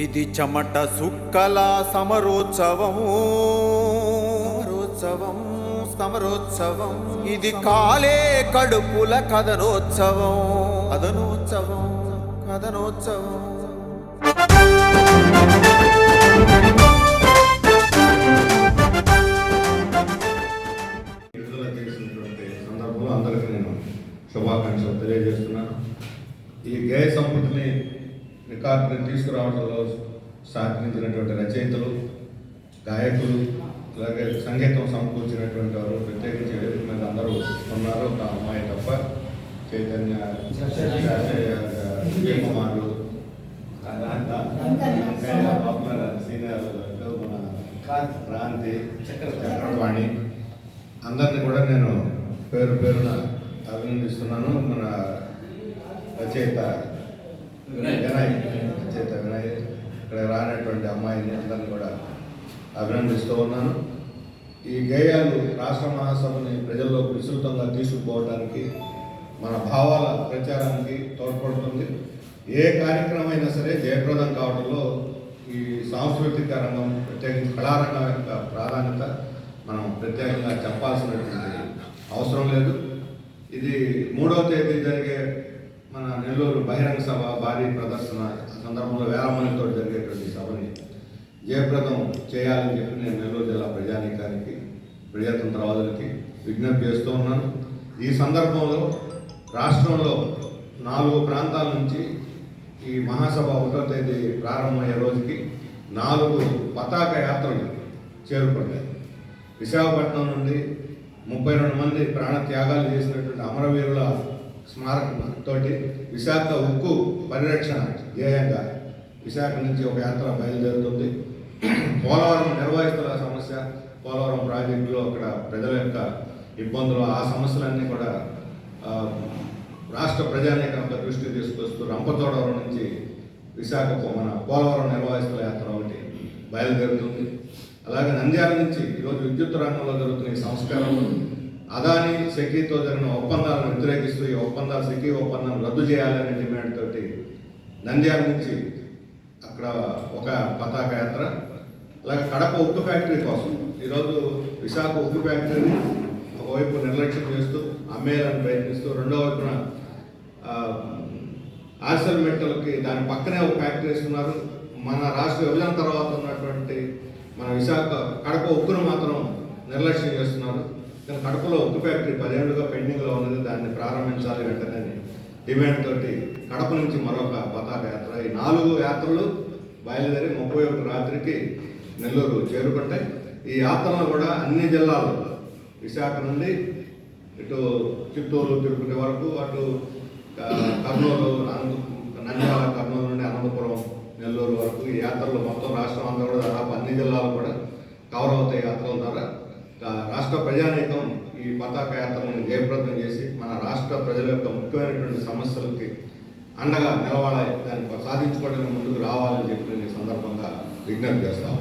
ఇది చెమట సుక్కల సమరోత్సవము సమరోత్సవం సమరోత్సవం. ఇది కాలే కడుపుల కథనోత్సవం. కథనోత్సవం కథనోత్సవం. విడుదల చేసినటువంటి సందర్భంలో అందరికీ నేను శుభాకాంక్షలు తెలియజేస్తున్నాను. ఈ గేయ సంపత్తిని రికార్డుని తీసుకురావడంలో సాధించినటువంటి రచయితలు గాయకులు అలాగే సంగీతం సమకూర్చినటువంటి వారు ప్రత్యేకించి వేదిక మీద అందరూ ఉన్నారు. ఒక అమ్మాయి తప్ప చైతన్య కుమారుడు సీనియర్ మన క్రాంతి చక్రవాణి అందరిని కూడా నేను పేరు పేరున అభినందిస్తున్నాను. మన రచయిత వినయ్ రచయిత వినయ్ ఇక్కడ రానటువంటి అమ్మాయిని అందరిని కూడా అభినందిస్తూ ఉన్నాను. ఈ గేయాలు రాష్ట్ర మహాసభని ప్రజల్లోకి విస్తృతంగా తీసుకుపోవడానికి మన భావాల ప్రచారానికి తోడ్పడుతుంది. ఏ కార్యక్రమం అయినా సరే జయప్రదం కావడంలో ఈ సాంస్కృతిక రంగం ప్రత్యేకించి కళారంగం యొక్క ప్రాధాన్యత మనం ప్రత్యేకంగా చెప్పాల్సినటువంటి అవసరం లేదు. ఇది మూడవ తేదీ జరిగే మన నెల్లూరు బహిరంగ సభ భారీ ప్రదర్శన సందర్భంలో వేల మందితో జరిగేటువంటి సభని జయప్రదం చేయాలని చెప్పి నేను నెల్లూరు జిల్లా ప్రజానీకానికి ప్రజాతంత్రవాదులకి విజ్ఞప్తి చేస్తూ ఉన్నాను. ఈ సందర్భంలో రాష్ట్రంలో నాలుగు ప్రాంతాల నుంచి ఈ మహాసభ ఒకటో తేదీ ప్రారంభమయ్యే రోజుకి నాలుగు పతాక యాత్రలు చేరుకున్నాయి. విశాఖపట్నం నుండి ముప్పై రెండు మంది ప్రాణ త్యాగాలు చేసినటువంటి అమరవీరుల స్మారకం తోటి విశాఖ ఉక్కు పరిరక్షణ ధ్యేయంగా విశాఖ నుంచి ఒక యాత్ర బయలుదేరుతుంది. పోలవరం నిర్వహిస్తున్న సమస్య పోలవరం ప్రాజెక్టులో అక్కడ ప్రజల యొక్క ఇబ్బందులు ఆ సమస్యలన్నీ కూడా రాష్ట్ర ప్రజానీకంపై దృష్టి తీసుకొస్తూ రంపతోడవరం నుంచి విశాఖ మన పోలవరం నిర్వహిస్తున్న యాత్ర ఒకటి బయలుదేరుతుంది. అలాగే నంద్యాల నుంచి ఈరోజు విద్యుత్ రంగంలో జరుగుతున్న ఈ సంస్కరణలు అదాని సెకీతో జరిగిన ఒప్పందాలను వ్యతిరేకిస్తూ ఈ ఒప్పందాలు సెకీ ఒప్పందం రద్దు చేయాలనే డిమాండ్ తోటి నంద్యాల నుంచి అక్కడ ఒక పతాక యాత్ర అలాగే కడప ఉక్కు ఫ్యాక్టరీ కోసం. ఈరోజు విశాఖ ఉక్కు ఫ్యాక్టరీని ఒకవైపు నిర్లక్ష్యం చేస్తూ అమ్మేయాలని ప్రయత్నిస్తూ రెండో వైపున ఆర్సల్ మెటల్కి దాని పక్కనే ఒక ఫ్యాక్టరీ ఇస్తున్నారు మన రాష్ట్ర విభజన తర్వాత ఉన్నటువంటి మన విశాఖ కడప ఉక్కును మాత్రం నిర్లక్ష్యం చేస్తున్నారు. కానీ కడపలో ఉక్కు ఫ్యాక్టరీ పదిహేనుగా పెండింగ్లో ఉన్నది దాన్ని ప్రారంభించాలి వెంటనే డిమాండ్ తోటి కడప నుంచి మరొక పతాక యాత్ర. ఈ నాలుగు యాత్రలు బయలుదేరి ముప్పై ఒకటి రాత్రికి నెల్లూరు చేరుకుంటాయి. ఈ యాత్రలు కూడా అన్ని జిల్లాలు విశాఖ నుండి ఇటు చిత్తూరు తిరుపతి వరకు అటు కర్నూలు నంద్యాల కర్నూలు నుండి అనంతపురం నెల్లూరు వరకు ఈ యాత్రలు మొత్తం రాష్ట్రం అంతా కూడా దాదాపు అన్ని జిల్లాలు కూడా కవర్ అవుతాయి యాత్రల ద్వారా. రాష్ట్ర ప్రజానీకం ఈ పతాక యాత్రను జయప్రదం చేసి మన రాష్ట్ర ప్రజల యొక్క ముఖ్యమైనటువంటి సమస్యలకి అండగా నిలవాలి దాన్ని సాధించుకోవడానికి ముందుకు రావాలని చెప్పి సందర్భంగా విజ్ఞప్తి చేస్తాము